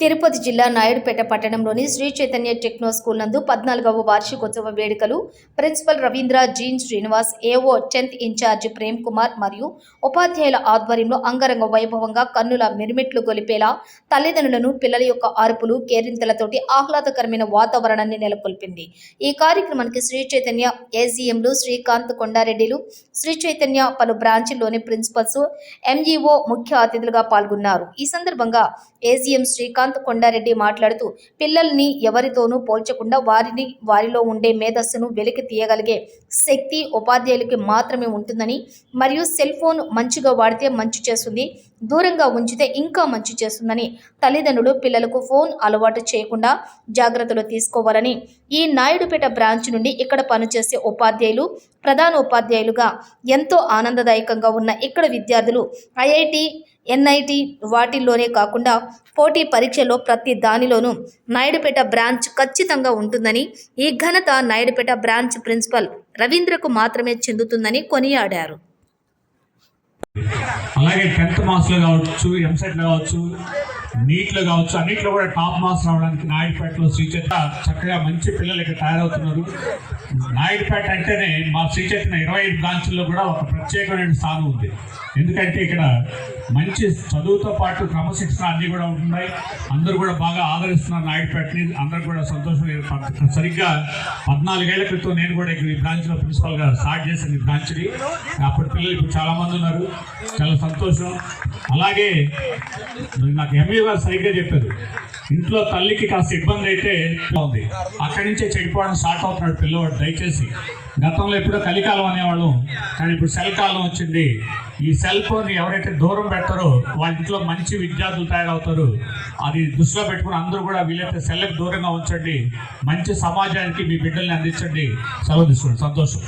తిరుపతి జిల్లా నాయుడుపేట పట్టణంలోని Shri Chaitanya techno school నందు పద్నాలుగవ వార్షికోత్సవ వేడుకలు principal Ravindra gene Srinivas A O tenth incharge Prem Kumar మరియు ఉపాధ్యాయుల ఆధ్వర్యంలో అంగరంగ వైభవంగా కన్నుల మిరుమిట్లు గొలిపేలా తల్లిదండ్రులను పిల్లల యొక్క అరుపులు కేరింతలతోటి ఆహ్లాదకరమైన వాతావరణాన్ని నెలకొల్పింది. ఈ కార్యక్రమానికి శ్రీ చైతన్య ఏజీఎంలు శ్రీకాంత్ కొండారెడ్డిలు శ్రీ చైతన్య పలు బ్రాంచ్ల్లోని ప్రిన్సిపల్స్ ఎంఈఓ ముఖ్య అతిథులుగా పాల్గొన్నారు. ఈ సందర్భంగా ఏజీఎం శ్రీకాంత్ కొండారెడ్డి మాట్లాడుతూ పిల్లల్ని ఎవరితోనూ పోల్చకుండా వారిని వారిలో ఉండే మేధస్సును వెలికి తీయగలిగే శక్తి ఉపాధ్యాయులకి మాత్రమే ఉంటుందని మరియు సెల్ ఫోన్ మంచిగా వాడితే మంచి చేస్తుంది దూరంగా ఉంచితే ఇంకా మంచి చేస్తుందని తల్లిదండ్రులు పిల్లలకు ఫోన్ అలవాటు చేయకుండా జాగ్రత్తలు తీసుకోవాలని ఈ నాయుడుపేట బ్రాంచ్ నుండి ఇక్కడ పనిచేసే ఉపాధ్యాయులు ప్రధాన ఉపాధ్యాయులుగా ఎంతో ఆనందదాయకంగా ఉన్న ఇక్కడ విద్యార్థులు ఐఐటి ఎన్ఐటి వాటిల్లోనే కాకుండా పోటీ పరీక్షలో ప్రతి దానిలోనూ నాయుడుపేట బ్రాంచ్ ఖచ్చితంగా ఉంటుందని ఈ ఘనత నాయుడుపేట బ్రాంచ్ ప్రిన్సిపల్ రవీంద్రకు మాత్రమే చెందుతుందని కొనియాడారు. అలాగే టెన్త్ మార్క్స్లో కావచ్చు ఎంసెట్లో కావచ్చు నీట్లో కావచ్చు అన్నిట్లో కూడా టాప్ మార్క్స్ రావడానికి నాయుడుపేటలో శ్రీచేత చక్కగా మంచి పిల్లలు ఇక్కడ తయారవుతున్నారు. నాయుడుపేట అంటేనే మా శ్రీచేతన ఇరవై ఐదు బ్రాంచ్ల్లో కూడా ఒక ప్రత్యేకమైన స్థానం ఉంది. ఎందుకంటే ఇక్కడ మంచి చదువుతో పాటు క్రమశిక్షణ అన్నీ కూడా ఉంటున్నాయి. అందరూ కూడా బాగా ఆదరిస్తున్నారు నాయుడుపేటని అందరూ కూడా సంతోషం సరిగ్గా పద్నాలుగేళ్ళ క్రితం నేను కూడా ఇక్కడ ఈ బ్రాంచ్లో ప్రిన్సిపల్గా స్టార్ట్ చేశాను ఈ బ్రాంచ్ని. అప్పుడు పిల్లలు ఇప్పుడు ఉన్నారు. చాలా సంతోషం. అలాగే నాకు ఎంఏ గారు సరిగ్గా చెప్పారు. ఇంట్లో తల్లికి కాస్త ఇబ్బంది అయితే ఉంది అక్కడి నుంచే చెడిపోవడం స్టార్ట్ అవుతున్నాడు పిల్లవాడు దయచేసి. గతంలో ఎప్పుడో కలికాలం అనేవాళ్ళం. కానీ ఇప్పుడు సెల్ కాలం వచ్చింది. ఈ సెల్ ఫోన్ ఎవరైతే దూరం పెడతారో వాళ్ళ ఇంట్లో మంచి విద్యార్థులు తయారవుతారు. అది దృష్టిలో పెట్టుకుని అందరూ కూడా వీలైతే సెల్కి దూరంగా ఉంచండి. మంచి సమాజానికి మీ బిడ్డల్ని అందించండి. సెలవు తీసుకోండి సంతోషం.